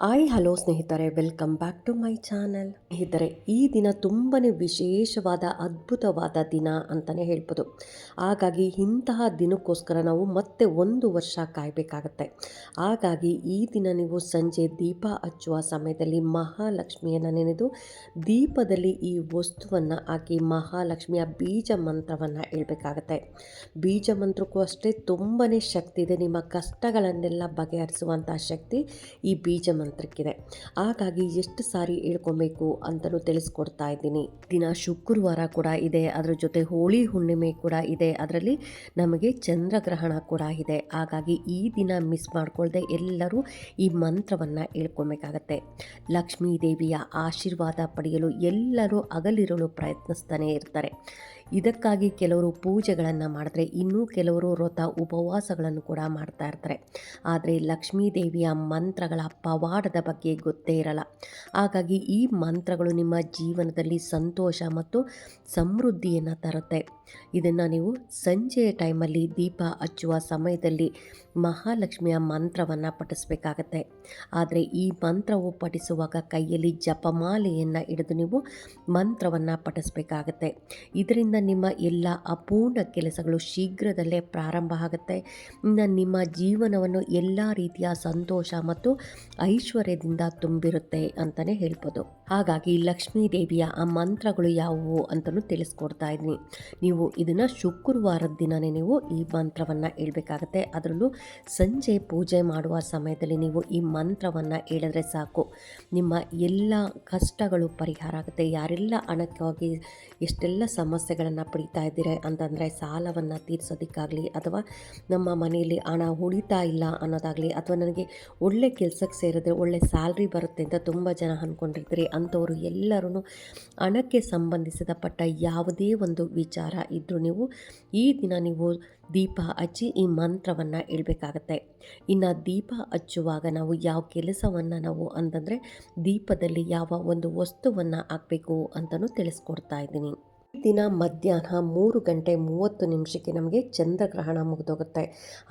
ಆಯ್ hello ಸ್ನೇಹಿತರೆ, welcome back to my channel. ಸ್ನೇಹಿತರೆ, ಈ ದಿನ ತುಂಬಾ ವಿಶೇಷವಾದ, ಅದ್ಭುತವಾದ ದಿನ ಅಂತಲೇ ಹೇಳ್ಬೋದು. ಹಾಗಾಗಿ ಇಂತಹ ದಿನಕ್ಕೋಸ್ಕರ ನಾವು ಮತ್ತೆ ಒಂದು ವರ್ಷ ಕಾಯಬೇಕಾಗತ್ತೆ. ಹಾಗಾಗಿ ಈ ದಿನ ನೀವು ಸಂಜೆ ದೀಪ ಹಚ್ಚುವ ಸಮಯದಲ್ಲಿ ಮಹಾಲಕ್ಷ್ಮಿಯನ್ನು ನೆನೆದು, ದೀಪದಲ್ಲಿ ಈ ವಸ್ತುವನ್ನು ಹಾಕಿ ಮಹಾಲಕ್ಷ್ಮಿಯ ಬೀಜ ಮಂತ್ರವನ್ನು ಹೇಳಬೇಕಾಗತ್ತೆ. ಬೀಜ ಮಂತ್ರಕ್ಕೂ ಅಷ್ಟೇ ತುಂಬಾ ಶಕ್ತಿ ಇದೆ. ನಿಮ್ಮ ಕಷ್ಟಗಳನ್ನೆಲ್ಲ ಬಗೆಹರಿಸುವಂಥ ಶಕ್ತಿ ಈ ಬೀಜ ಮಂತ್ರಕ್ಕಿದೆ. ಹಾಗಾಗಿ ಎಷ್ಟು ಸಾರಿ ಹೇಳ್ಕೊಬೇಕು ಅಂತಲೂ ತಿಳಿಸ್ಕೊಡ್ತಾ ಇದ್ದೀನಿ. ದಿನ ಶುಕ್ರವಾರ ಕೂಡ ಇದೆ, ಅದರ ಜೊತೆ ಹೋಳಿ ಹುಣ್ಣಿಮೆ ಕೂಡ ಇದೆ, ಅದರಲ್ಲಿ ನಮಗೆ ಚಂದ್ರಗ್ರಹಣ ಕೂಡ ಇದೆ. ಹಾಗಾಗಿ ಈ ದಿನ ಮಿಸ್ ಮಾಡ್ಕೊಳ್ದೆ ಎಲ್ಲರೂ ಈ ಮಂತ್ರವನ್ನು ಹೇಳ್ಕೊಬೇಕಾಗತ್ತೆ. ಲಕ್ಷ್ಮೀ ದೇವಿಯ ಆಶೀರ್ವಾದ ಪಡೆಯಲು ಎಲ್ಲರೂ ಹಗಲಿರಲು ಪ್ರಯತ್ನಿಸ್ತಾನೆ ಇರ್ತಾರೆ. ಇದಕ್ಕಾಗಿ ಕೆಲವರು ಪೂಜೆಗಳನ್ನು ಮಾಡಿದ್ರೆ ಇನ್ನೂ ಕೆಲವರು ವ್ರತ ಉಪವಾಸಗಳನ್ನು ಕೂಡ ಮಾಡ್ತಾ ಇರ್ತಾರೆ. ಆದರೆ ಲಕ್ಷ್ಮೀ ದೇವಿಯ ಮಂತ್ರಗಳ ಪವಾಡದ ಬಗ್ಗೆ ಗೊತ್ತೇ ಇರಲ್ಲ. ಹಾಗಾಗಿ ಈ ಮಂತ್ರಗಳು ನಿಮ್ಮ ಜೀವನದಲ್ಲಿ ಸಂತೋಷ ಮತ್ತು ಸಮೃದ್ಧಿಯನ್ನು ತರುತ್ತೆ. ಇದನ್ನು ನೀವು ಸಂಜೆಯ ಟೈಮಲ್ಲಿ ದೀಪ ಹಚ್ಚುವ ಸಮಯದಲ್ಲಿ ಮಹಾಲಕ್ಷ್ಮಿಯ ಮಂತ್ರವನ್ನು ಪಠಿಸಬೇಕಾಗತ್ತೆ. ಆದರೆ ಈ ಮಂತ್ರವು ಪಠಿಸುವಾಗ ಕೈಯಲ್ಲಿ ಜಪಮಾಲೆಯನ್ನು ಹಿಡಿದು ನೀವು ಮಂತ್ರವನ್ನು ಪಠಿಸಬೇಕಾಗತ್ತೆ. ಇದರಿಂದ ನಿಮ್ಮ ಎಲ್ಲ ಅಪೂರ್ಣ ಕೆಲಸಗಳು ಶೀಘ್ರದಲ್ಲೇ ಪ್ರಾರಂಭ ಆಗುತ್ತೆ. ಇನ್ನು ನಿಮ್ಮ ಜೀವನವನ್ನು ಎಲ್ಲ ರೀತಿಯ ಸಂತೋಷ ಮತ್ತು ಐಶ್ವರ್ಯದಿಂದ ತುಂಬಿರುತ್ತೆ ಅಂತಲೇ ಹೇಳ್ಬೋದು. ಹಾಗಾಗಿ ಲಕ್ಷ್ಮೀ ದೇವಿಯ ಆ ಮಂತ್ರಗಳು ಯಾವುವು ಅಂತಲೂ ತಿಳಿಸ್ಕೊಡ್ತಾ ಇದ್ದೀನಿ. ನೀವು ಇದನ್ನು ಶುಕ್ರವಾರದ ದಿನವೇ ನೀವು ಈ ಮಂತ್ರವನ್ನು ಹೇಳಬೇಕಾಗತ್ತೆ. ಅದರಲ್ಲೂ ಸಂಜೆ ಪೂಜೆ ಮಾಡುವ ಸಮಯದಲ್ಲಿ ನೀವು ಈ ಮಂತ್ರವನ್ನು ಹೇಳಿದ್ರೆ ಸಾಕು. ನಿಮ್ಮ ಎಲ್ಲ ಕಷ್ಟಗಳು ಪರಿಹಾರ ಆಗುತ್ತೆ. ಯಾರೆಲ್ಲ ಹಣಕ್ಕಾಗಿ ಎಷ್ಟೆಲ್ಲ ಸಮಸ್ಯೆಗಳನ್ನು ಪಡಿತಾ ಇದ್ದೀರಿ ಅಂತಂದರೆ ಸಾಲವನ್ನು ತೀರಿಸೋದಕ್ಕಾಗಲಿ ಅಥವಾ ನಮ್ಮ ಮನೆಯಲ್ಲಿ ಹಣ ಉಳಿತಾ ಇಲ್ಲ ಅನ್ನೋದಾಗಲಿ ಅಥವಾ ನನಗೆ ಒಳ್ಳೆ ಕೆಲಸಕ್ಕೆ ಸೇರಿದ್ರೆ ಒಳ್ಳೆ ಸ್ಯಾಲ್ರಿ ಬರುತ್ತೆ ಅಂತ ತುಂಬ ಜನ ಅಂದ್ಕೊಂಡಿರ್ತೀರಿ ಅಂಥವರು ಎಲ್ಲರೂ ಹಣಕ್ಕೆ ಸಂಬಂಧಿಸಿದ ಪಟ್ಟ ಯಾವುದೇ ಒಂದು ವಿಚಾರ ಇದ್ದರೂ ನೀವು ಈ ದಿನ ನೀವು ದೀಪ ಹಚ್ಚಿ ಈ ಮಂತ್ರವನ್ನು ಹೇಳ್ಬೇಕಾಗತ್ತೆ. ಇನ್ನು ದೀಪ ಹಚ್ಚುವಾಗ ನಾವು ಯಾವ ಕೆಲಸವನ್ನು ನಾವು ಅಂತಂದರೆ ದೀಪದಲ್ಲಿ ಯಾವ ಒಂದು ವಸ್ತುವನ್ನು ಹಾಕಬೇಕು ಅಂತಲೂ ತಿಳಿಸ್ಕೊಡ್ತಾ ಇದ್ದೀನಿ. ದಿನ ಮಧ್ಯಾಹ್ನ ಮೂರು ಗಂಟೆ ಮೂವತ್ತು ನಿಮಿಷಕ್ಕೆ ನಮಗೆ ಚಂದ್ರಗ್ರಹಣ ಮುಗಿದೋಗುತ್ತೆ.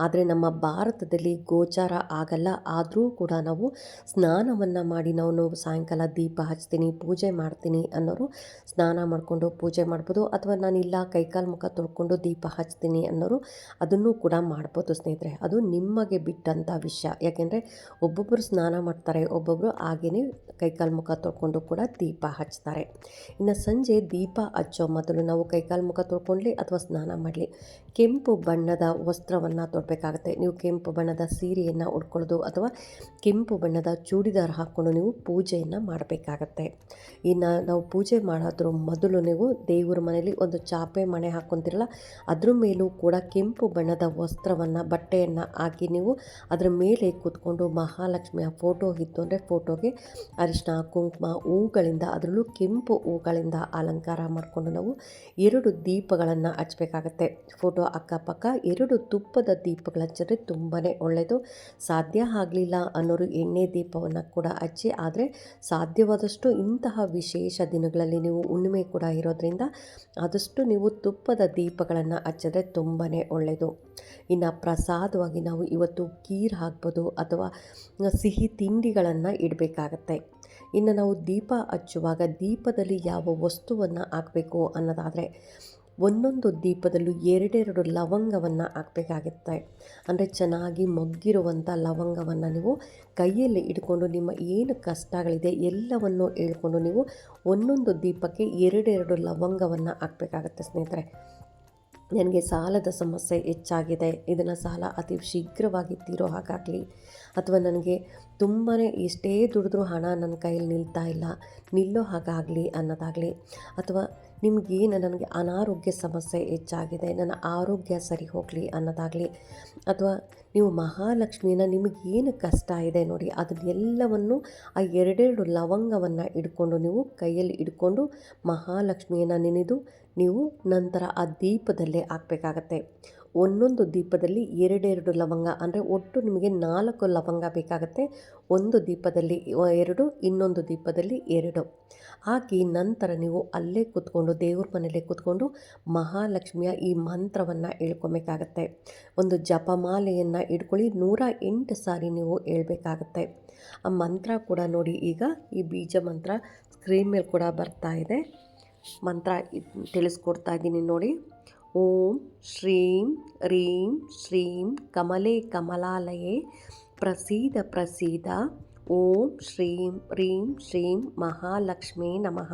ಆದರೆ ನಮ್ಮ ಭಾರತದಲ್ಲಿ ಗೋಚಾರ ಆಗಲ್ಲ. ಆದರೂ ಕೂಡ ನಾವು ಸ್ನಾನವನ್ನು ಮಾಡಿ ನಾವು ಸಾಯಂಕಾಲ ದೀಪ ಹಚ್ತೀನಿ, ಪೂಜೆ ಮಾಡ್ತೀನಿ ಅನ್ನೋರು ಸ್ನಾನ ಮಾಡಿಕೊಂಡು ಪೂಜೆ ಮಾಡ್ಬೋದು. ಅಥವಾ ನಾನಿಲ್ಲ ಕೈಕಾಲು ಮುಖ ತೊಳ್ಕೊಂಡು ದೀಪ ಹಚ್ತೀನಿ ಅನ್ನೋರು ಅದನ್ನು ಕೂಡ ಮಾಡ್ಬೋದು ಸ್ನೇಹಿತರೆ. ಅದು ನಿಮಗೆ ಬಿಟ್ಟಂಥ ವಿಷಯ. ಯಾಕೆಂದರೆ ಒಬ್ಬೊಬ್ಬರು ಸ್ನಾನ ಮಾಡ್ತಾರೆ ಒಬ್ಬೊಬ್ಬರು ಹಾಗೆಯೇ ಕೈಕಾಲು ಮುಖ ತೊಳ್ಕೊಂಡು ಕೂಡ ದೀಪ ಹಚ್ತಾರೆ. ಇನ್ನು ಸಂಜೆ ದೀಪ ಹಚ್ಚೋ ಮೊದಲು ನಾವು ಕೈಕಾಲು ಮುಖ ತೊಳ್ಕೊಳ್ಳಿ ಅಥವಾ ಸ್ನಾನ ಮಾಡಲಿ. ಕೆಂಪು ಬಣ್ಣದ ವಸ್ತ್ರವನ್ನು ತೊಡಬೇಕಾಗುತ್ತೆ. ನೀವು ಕೆಂಪು ಬಣ್ಣದ ಸೀರೆಯನ್ನು ಉಟ್ಕೊಳ್ಳೋದು ಅಥವಾ ಕೆಂಪು ಬಣ್ಣದ ಚೂಡಿದಾರ್ ಹಾಕ್ಕೊಂಡು ನೀವು ಪೂಜೆಯನ್ನು ಮಾಡಬೇಕಾಗತ್ತೆ. ಇನ್ನು ನಾವು ಪೂಜೆ ಮಾಡೋದ್ರ ಮೊದಲು ನೀವು ದೇವರ ಮನೆಯಲ್ಲಿ ಒಂದು ಚಾಪೆ ಮಣೆ ಹಾಕ್ಕೊತಿರಲ್ಲ, ಅದ್ರ ಮೇಲೂ ಕೂಡ ಕೆಂಪು ಬಣ್ಣದ ವಸ್ತ್ರವನ್ನು, ಬಟ್ಟೆಯನ್ನು ಹಾಕಿ ನೀವು ಅದರ ಮೇಲೆ ಕೂತ್ಕೊಂಡು ಮಹಾಲಕ್ಷ್ಮಿಯ ಫೋಟೋ ಇತ್ತು ಅಂದರೆ ಫೋಟೋಗೆ ಅರಿಶಿನ ಕುಂಕುಮ ಹೂಗಳಿಂದ, ಅದರಲ್ಲೂ ಕೆಂಪು ಹೂಗಳಿಂದ ಅಲಂಕಾರ ಮಾಡಿಕೊಂಡು ನಾವು ಎರಡು ದೀಪಗಳನ್ನು ಹಚ್ಚಬೇಕಾಗತ್ತೆ ಫೋಟೋ ಅಕ್ಕಪಕ್ಕ ಎರಡು ತುಪ್ಪದ ದೀಪಗಳು ಹಚ್ಚಿದ್ರೆ ತುಂಬಾ ಒಳ್ಳೆಯದು. ಸಾಧ್ಯ ಆಗಲಿಲ್ಲ ಅನ್ನೋರು ಎಣ್ಣೆ ದೀಪವನ್ನು ಕೂಡ ಹಚ್ಚಿ, ಆದರೆ ಸಾಧ್ಯವಾದಷ್ಟು ಇಂತಹ ವಿಶೇಷ ದಿನಗಳಲ್ಲಿ ನೀವು ಹುಣ್ಣಿಮೆ ಕೂಡ ಇರೋದ್ರಿಂದ ಆದಷ್ಟು ನೀವು ತುಪ್ಪದ ದೀಪಗಳನ್ನು ಹಚ್ಚಿದ್ರೆ ತುಂಬಾ ಒಳ್ಳೆಯದು. ಇನ್ನು ಪ್ರಸಾದವಾಗಿ ನಾವು ಇವತ್ತು ಕೀರ್ ಹಾಕ್ಬೋದು ಅಥವಾ ಸಿಹಿ ತಿಂಡಿಗಳನ್ನು ಇಡಬೇಕಾಗತ್ತೆ. ಇನ್ನು ನಾವು ದೀಪ ಹಚ್ಚುವಾಗ ದೀಪದಲ್ಲಿ ಯಾವ ವಸ್ತುವನ್ನು ಹಾಕಬೇಕು ಅನ್ನೋದಾದರೆ ಒಂದೊಂದು ದೀಪದಲ್ಲೂ ಎರಡೆರಡು ಲವಂಗವನ್ನು ಹಾಕಬೇಕಾಗುತ್ತೆ. ಅಂದರೆ ಚೆನ್ನಾಗಿ ಮೊಗ್ಗಿರುವಂಥ ಲವಂಗವನ್ನು ನೀವು ಕೈಯಲ್ಲಿ ಇಟ್ಕೊಂಡು ನಿಮ್ಮ ಏನು ಕಷ್ಟಗಳಿದೆ ಎಲ್ಲವನ್ನು ಹೇಳ್ಕೊಂಡು ನೀವು ಒಂದೊಂದು ದೀಪಕ್ಕೆ ಎರಡೆರಡು ಲವಂಗವನ್ನು ಹಾಕ್ಬೇಕಾಗತ್ತೆ ಸ್ನೇಹಿತರೆ. ನನಗೆ ಸಾಲದ ಸಮಸ್ಯೆ ಹೆಚ್ಚಾಗಿದೆ. ಇದನ್ನು ಸಾಲ ಅತಿ ಶೀಘ್ರವಾಗಿ ತೀರೋ ಹಾಗಾಗಲಿ. ಅಥವಾ ನನಗೆ ತುಂಬಾ ಎಷ್ಟೇ ದುಡಿದ್ರೂ ಹಣ ನನ್ನ ಕೈಯಲ್ಲಿ ನಿಲ್ತಾ ಇಲ್ಲ. ನಿಲ್ಲೋ ಹಾಗಾಗಲಿ ಅನ್ನೋದಾಗಲಿ. ಅಥವಾ ನಿಮಗೇನು ನನಗೆ ಅನಾರೋಗ್ಯ ಸಮಸ್ಯೆ ಹೆಚ್ಚಾಗಿದೆ, ನನ್ನ ಆರೋಗ್ಯ ಸರಿ ಹೋಗಲಿ ಅನ್ನೋದಾಗಲಿ, ಅಥವಾ ನೀವು ಮಹಾಲಕ್ಷ್ಮಿನ ನಿಮಗೇನು ಕಷ್ಟ ಇದೆ ನೋಡಿ, ಅದನ್ನೆಲ್ಲವನ್ನು ಆ ಎರಡೆರಡು ಲವಂಗವನ್ನು ಇಟ್ಕೊಂಡು ನೀವು ಕೈಯಲ್ಲಿ ಇಟ್ಕೊಂಡು ಮಹಾಲಕ್ಷ್ಮಿಯನ್ನು ನೆನೆದು ನೀವು ನಂತರ ಆ ದೀಪದಲ್ಲೇ ಹಾಕಬೇಕಾಗತ್ತೆ. ಒಂದೊಂದು ದೀಪದಲ್ಲಿ ಎರಡೆರಡು ಲವಂಗ, ಅಂದರೆ ಒಟ್ಟು ನಿಮಗೆ ನಾಲ್ಕು ಲವಂಗ ಬೇಕಾಗುತ್ತೆ. ಒಂದು ದೀಪದಲ್ಲಿ ಎರಡು, ಇನ್ನೊಂದು ದೀಪದಲ್ಲಿ ಎರಡು. ಹಾಕಿ ನಂತರ ನೀವು ಅಲ್ಲೇ ಕೂತ್ಕೊಂಡು, ದೇವ್ರ ಮನೆಯಲ್ಲೇ ಕೂತ್ಕೊಂಡು ಮಹಾಲಕ್ಷ್ಮಿಯ ಈ ಮಂತ್ರವನ್ನು ಹೇಳ್ಕೊಬೇಕಾಗತ್ತೆ. ಒಂದು ಜಪಮಾಲೆಯನ್ನು ಇಟ್ಕೊಳ್ಳಿ, ನೂರ ಎಂಟು ಸಾರಿ ನೀವು ಹೇಳ್ಬೇಕಾಗತ್ತೆ. ಆ ಮಂತ್ರ ಕೂಡ ನೋಡಿ, ಈಗ ಈ ಬೀಜ ಮಂತ್ರ ಸ್ಕ್ರೀನ್ ಮೇಲೆ ಕೂಡ ಬರ್ತಾ ಇದೆ. ಮಂತ್ರ ತಿಳಿಸ್ಕೊಡ್ತಾ ಇದ್ದೀನಿ ನೋಡಿ. ಓಂ ಶ್ರೀಂ ರೀಂ ಶ್ರೀಂ ಕಮಲೆ ಕಮಲಾಲಯೇ ಪ್ರಸೀದ ಪ್ರಸೀದ. ಓಂ ಶ್ರೀಂ ರೀಂ ಶ್ರೀಂ ಮಹಾಲಕ್ಷ್ಮೇ ನಮಃ.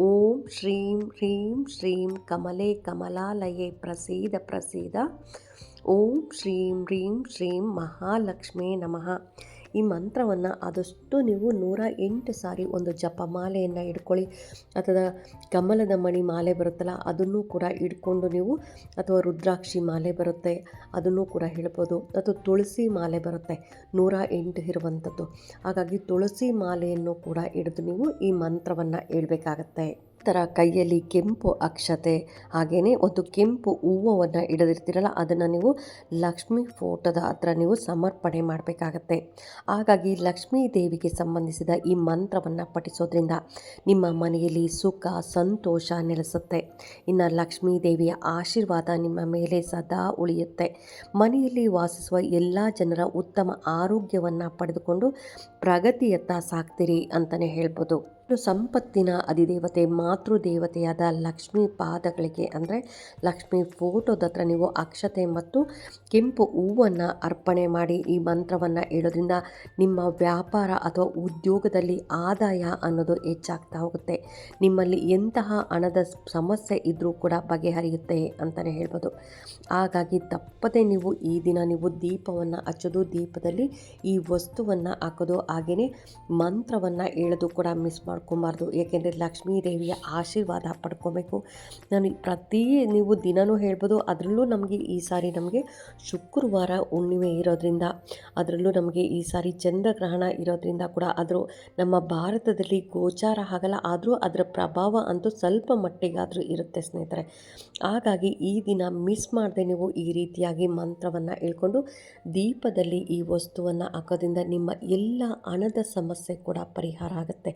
ಓಂ ಶ್ರೀಂ ಹ್ರೀಂ ಶ್ರೀಂ ಕಮಲೆ ಕಮಲಾಲಯೇ ಪ್ರಸೀದ ಪ್ರಸೀದ. ಓಂ ಶ್ರೀಂ ಹ್ರೀಂ ಶ್ರೀಂ ಮಹಾಲಕ್ಷ್ಮೇ ನಮಃ. ಈ ಮಂತ್ರವನ್ನು ಆದಷ್ಟು ನೀವು ನೂರ ಎಂಟು ಸಾರಿ ಒಂದು ಜಪ ಮಾಲೆಯನ್ನು ಇಟ್ಕೊಳ್ಳಿ ಅಥವಾ ಕಮಲದ ಮಣಿ ಮಾಲೆ ಬರುತ್ತಲ್ಲ, ಅದನ್ನು ಕೂಡ ಇಟ್ಕೊಂಡು ನೀವು, ಅಥವಾ ರುದ್ರಾಕ್ಷಿ ಮಾಲೆ ಬರುತ್ತೆ, ಅದನ್ನು ಕೂಡ ಹೇಳ್ಬೋದು. ಅಥವಾ ತುಳಸಿ ಮಾಲೆ ಬರುತ್ತೆ, ನೂರ ಎಂಟು ಇರುವಂಥದ್ದು. ಹಾಗಾಗಿ ತುಳಸಿ ಮಾಲೆಯನ್ನು ಕೂಡ ಹಿಡಿದು ನೀವು ಈ ಮಂತ್ರವನ್ನು ಹೇಳ್ಬೇಕಾಗತ್ತೆ. ಥರ ಕೈಯಲ್ಲಿ ಕೆಂಪು ಅಕ್ಷತೆ. ಹಾಗೆಯೇ ಒಂದು ಕೆಂಪು ಹೂವನ್ನು ಇಡದಿರ್ತೀರಲ್ಲ, ಅದನ್ನು ನೀವು ಲಕ್ಷ್ಮಿ ಫೋಟೋದ ಹತ್ರ ನೀವು ಸಮರ್ಪಣೆ ಮಾಡಬೇಕಾಗತ್ತೆ. ಹಾಗಾಗಿ ಲಕ್ಷ್ಮೀ ದೇವಿಗೆ ಸಂಬಂಧಿಸಿದ ಈ ಮಂತ್ರವನ್ನು ಪಠಿಸೋದ್ರಿಂದ ನಿಮ್ಮ ಮನೆಯಲ್ಲಿ ಸುಖ, ಸಂತೋಷ ನೆಲೆಸುತ್ತೆ. ಇನ್ನು ಲಕ್ಷ್ಮೀ ದೇವಿಯ ಆಶೀರ್ವಾದ ನಿಮ್ಮ ಮೇಲೆ ಸದಾ ಉಳಿಯುತ್ತೆ. ಮನೆಯಲ್ಲಿ ವಾಸಿಸುವ ಎಲ್ಲ ಜನರ ಉತ್ತಮ ಆರೋಗ್ಯವನ್ನು ಪಡೆದುಕೊಂಡು ಪ್ರಗತಿಯತ್ತ ಸಾಕ್ತೀರಿ ಅಂತಲೇ ಹೇಳ್ಬೋದು. ಸಂಪತ್ತಿನ ಅಧಿದೇವತೆ, ಮಾತೃದೇವತೆಯಾದ ಲಕ್ಷ್ಮೀ ಪಾದಗಳಿಗೆ ಅಂದರೆ ಲಕ್ಷ್ಮೀ ಫೋಟೋದ ಹತ್ರ ನೀವು ಅಕ್ಷತೆ ಮತ್ತು ಕೆಂಪು ಹೂವನ್ನು ಅರ್ಪಣೆ ಮಾಡಿ ಈ ಮಂತ್ರವನ್ನು ಹೇಳೋದ್ರಿಂದ ನಿಮ್ಮ ವ್ಯಾಪಾರ ಅಥವಾ ಉದ್ಯೋಗದಲ್ಲಿ ಆದಾಯ ಅನ್ನೋದು ಹೆಚ್ಚಾಗ್ತಾ ಹೋಗುತ್ತೆ. ನಿಮ್ಮಲ್ಲಿ ಎಂತಹ ಹಣದ ಸಮಸ್ಯೆ ಇದ್ದರೂ ಕೂಡ ಬಗೆಹರಿಯುತ್ತೆ ಅಂತಲೇ ಹೇಳ್ಬೋದು. ಹಾಗಾಗಿ ತಪ್ಪದೆ ನೀವು ಈ ದಿನ ನೀವು ದೀಪವನ್ನು ಹಚ್ಚೋದು, ದೀಪದಲ್ಲಿ ಈ ವಸ್ತುವನ್ನು ಹಾಕೋದು ಹಾಗೆಯೇ ಮಂತ್ರವನ್ನು ಹೇಳೋದು ಕೂಡ ಮಿಸ್ ಮಾಡಿ ಮಾಡ್ಕೊಬಾರ್ದು. ಏಕೆಂದರೆ ಲಕ್ಷ್ಮೀ ದೇವಿಯ ಆಶೀರ್ವಾದ ಪಡ್ಕೋಬೇಕು. ನಾನು ಪ್ರತಿ ನೀವು ದಿನವೂ ಹೇಳ್ಬೋದು, ಅದರಲ್ಲೂ ನಮಗೆ ಈ ಸಾರಿ ನಮಗೆ ಶುಕ್ರವಾರ ಹುಣ್ಣಿಮೆ ಇರೋದ್ರಿಂದ, ಅದರಲ್ಲೂ ನಮಗೆ ಈ ಸಾರಿ ಚಂದ್ರಗ್ರಹಣ ಇರೋದ್ರಿಂದ ಕೂಡ ಆದರೂ ನಮ್ಮ ಭಾರತದಲ್ಲಿ ಗೋಚಾರ ಆಗಲ್ಲ. ಆದರೂ ಅದರ ಪ್ರಭಾವ ಅಂತೂ ಸ್ವಲ್ಪ ಮಟ್ಟಿಗಾದರೂ ಇರುತ್ತೆ ಸ್ನೇಹಿತರೆ. ಹಾಗಾಗಿ ಈ ದಿನ ಮಿಸ್ ಮಾಡದೆ ನೀವು ಈ ರೀತಿಯಾಗಿ ಮಂತ್ರವನ್ನು ಹೇಳ್ಕೊಂಡು, ದೀಪದಲ್ಲಿ ಈ ವಸ್ತುವನ್ನು ಹಾಕೋದ್ರಿಂದ ನಿಮ್ಮ ಎಲ್ಲ ಹಣದ ಸಮಸ್ಯೆ ಕೂಡ ಪರಿಹಾರ ಆಗುತ್ತೆ.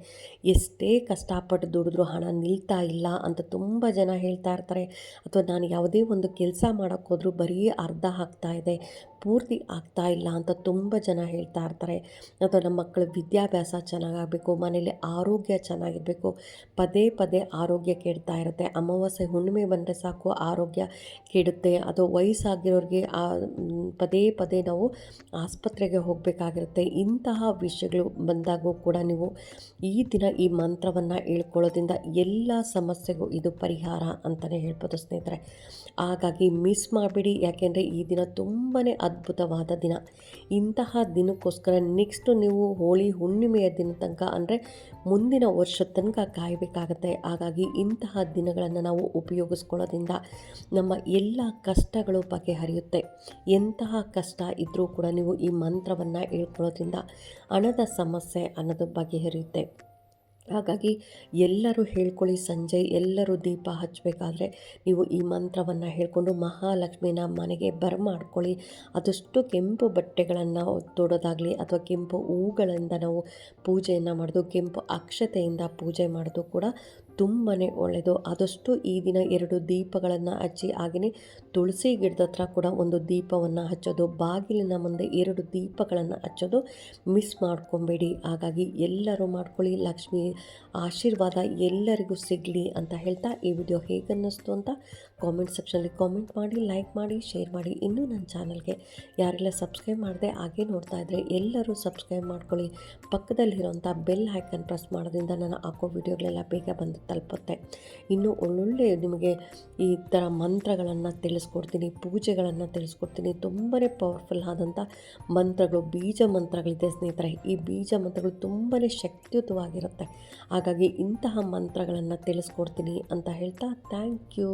ಎಷ್ಟೇ ಕಷ್ಟಪಟ್ಟು ದುಡಿದ್ರೂ ಹಣ ನಿಲ್ತಾ ಇಲ್ಲ ಅಂತ ತುಂಬ ಜನ ಹೇಳ್ತಾ ಇರ್ತಾರೆ. ಅಥವಾ ನಾನು ಯಾವುದೇ ಒಂದು ಕೆಲಸ ಮಾಡೋಕ್ಕೋದ್ರೂ ಬರೀ ಅರ್ಧ ಆಗ್ತಾ ಪೂರ್ತಿ ಆಗ್ತಾ ಇಲ್ಲ ಅಂತ ತುಂಬ ಜನ ಹೇಳ್ತಾ ಇರ್ತಾರೆ. ಅಥವಾ ನಮ್ಮ ಮಕ್ಕಳ ವಿದ್ಯಾಭ್ಯಾಸ ಚೆನ್ನಾಗಾಗಬೇಕು ಮನೇಲಿ ಆರೋಗ್ಯ ಚೆನ್ನಾಗಿರಬೇಕು, ಪದೇ ಪದೇ ಆರೋಗ್ಯ ಕೆಡ್ತಾ ಇರುತ್ತೆ. ಅಮಾವಾಸ್ಯೆ ಹುಣ್ಣಿಮೆ ಬಂದರೆ ಸಾಕು, ಆರೋಗ್ಯ ಕೆಡುತ್ತೆ. ಅಥವಾ ವಯಸ್ಸಾಗಿರೋರಿಗೆ ಪದೇ ಪದೇ ನಾವು ಆಸ್ಪತ್ರೆಗೆ ಹೋಗಬೇಕಾಗಿರುತ್ತೆ. ಇಂತಹ ವಿಷಯಗಳು ಬಂದಾಗೂ ಕೂಡ ನೀವು ಈ ದಿನ ಈ ಮಂತ್ರವನ್ನು ಹೇಳ್ಕೊಳ್ಳೋದ್ರಿಂದ ಎಲ್ಲ ಸಮಸ್ಯೆಗೂ ಇದು ಪರಿಹಾರ ಅಂತಲೇ ಹೇಳ್ಬೋದು ಸ್ನೇಹಿತರೆ. ಹಾಗಾಗಿ ಮಿಸ್ ಮಾಡಬೇಡಿ. ಯಾಕೆಂದರೆ ಈ ದಿನ ತುಂಬಾ ಅದ್ಭುತವಾದ ದಿನ. ಇಂತಹ ದಿನಕ್ಕೋಸ್ಕರ ನೆಕ್ಸ್ಟು ನೀವು ಹೋಳಿ ಹುಣ್ಣಿಮೆಯ ದಿನ ತನಕ ಅಂದರೆ ಮುಂದಿನ ವರ್ಷದ ತನಕ ಕಾಯಬೇಕಾಗತ್ತೆ. ಹಾಗಾಗಿ ಇಂತಹ ದಿನಗಳನ್ನು ನಾವು ಉಪಯೋಗಿಸ್ಕೊಳ್ಳೋದ್ರಿಂದ ನಮ್ಮ ಎಲ್ಲ ಕಷ್ಟಗಳು ಬಗೆಹರಿಯುತ್ತೆ. ಎಂತಹ ಕಷ್ಟ ಇದ್ದರೂ ಕೂಡ ನೀವು ಈ ಮಂತ್ರವನ್ನು ಹೇಳ್ಕೊಳ್ಳೋದ್ರಿಂದ ಹಣದ ಸಮಸ್ಯೆ ಅನ್ನೋದು ಬಗೆಹರಿಯುತ್ತೆ. ಹಾಗಾಗಿ ಎಲ್ಲರೂ ಹೇಳ್ಕೊಳ್ಳಿ ಸಂಜೆ, ಎಲ್ಲರೂ ದೀಪ ಹಚ್ಚಬೇಕಾದ್ರೆ ನೀವು ಈ ಮಂತ್ರವನ್ನು ಹೇಳಿಕೊಂಡು ಮಹಾಲಕ್ಷ್ಮಿನ ಮನೆಗೆ ಬರಮಾಡ್ಕೊಳ್ಳಿ. ಅದಷ್ಟು ಕೆಂಪು ಬಟ್ಟೆಗಳನ್ನು ತೊಡೋದಾಗಲಿ ಅಥವಾ ಕೆಂಪು ಹೂಗಳಿಂದ ನಾವು ಪೂಜೆಯನ್ನು ಮಾಡೋದು, ಕೆಂಪು ಅಕ್ಷತೆಯಿಂದ ಪೂಜೆ ಮಾಡೋದು ಕೂಡ ತುಂಬಾ ಒಳ್ಳೆಯದು. ಆದಷ್ಟು ಈ ದಿನ ಎರಡು ದೀಪಗಳನ್ನು ಹಚ್ಚಿ, ಹಾಗೆಯೇ ತುಳಸಿ ಗಿಡದ ಹತ್ರ ಕೂಡ ಒಂದು ದೀಪವನ್ನು ಹಚ್ಚೋದು, ಬಾಗಿಲಿನ ಮುಂದೆ ಎರಡು ದೀಪಗಳನ್ನು ಹಚ್ಚೋದು ಮಿಸ್ ಮಾಡ್ಕೊಬೇಡಿ. ಹಾಗಾಗಿ ಎಲ್ಲರೂ ಮಾಡ್ಕೊಳ್ಳಿ, ಲಕ್ಷ್ಮಿ ಆಶೀರ್ವಾದ ಎಲ್ಲರಿಗೂ ಸಿಗಲಿ ಅಂತ ಹೇಳ್ತಾ ಈ ವಿಡಿಯೋ ಹೇಗನ್ನಿಸ್ತು ಅಂತ ಕಾಮೆಂಟ್ ಸೆಕ್ಷನಲ್ಲಿ ಕಾಮೆಂಟ್ ಮಾಡಿ ಲೈಕ್ ಮಾಡಿ ಶೇರ್ ಮಾಡಿ. ಇನ್ನೂ ನನ್ನ ಚಾನಲ್ಗೆ ಯಾರೆಲ್ಲ ಸಬ್ಸ್ಕ್ರೈಬ್ ಮಾಡಿದೆ ಹಾಗೆ ನೋಡ್ತಾ ಇದ್ದರೆ ಎಲ್ಲರೂ ಸಬ್ಸ್ಕ್ರೈಬ್ ಮಾಡ್ಕೊಳ್ಳಿ. ಪಕ್ಕದಲ್ಲಿರೋಂಥ ಬೆಲ್ ಹೈಕನ್ ಪ್ರೆಸ್ ಮಾಡೋದ್ರಿಂದ ನಾನು ಹಾಕೋ ವಿಡಿಯೋಗಳೆಲ್ಲ ಬೇಗ ಬಂದು ತಲುಪುತ್ತೆ. ಇನ್ನು ಒಳ್ಳೊಳ್ಳೆ ನಿಮಗೆ ಈ ಥರ ಮಂತ್ರಗಳನ್ನು ತಿಳಿಸ್ಕೊಡ್ತೀನಿ, ಪೂಜೆಗಳನ್ನು ತಿಳಿಸ್ಕೊಡ್ತೀನಿ. ತುಂಬಾ ಪವರ್ಫುಲ್ ಆದಂಥ ಮಂತ್ರಗಳು, ಬೀಜ ಮಂತ್ರಗಳಿದೆ ಸ್ನೇಹಿತರೆ. ಈ ಬೀಜ ಮಂತ್ರಗಳು ತುಂಬಾ ಶಕ್ತಿಯುತವಾಗಿರುತ್ತೆ. ಹಾಗಾಗಿ ಇಂತಹ ಮಂತ್ರಗಳನ್ನು ತಿಳಿಸ್ಕೊಡ್ತೀನಿ ಅಂತ ಹೇಳ್ತಾ ಥ್ಯಾಂಕ್ ಯು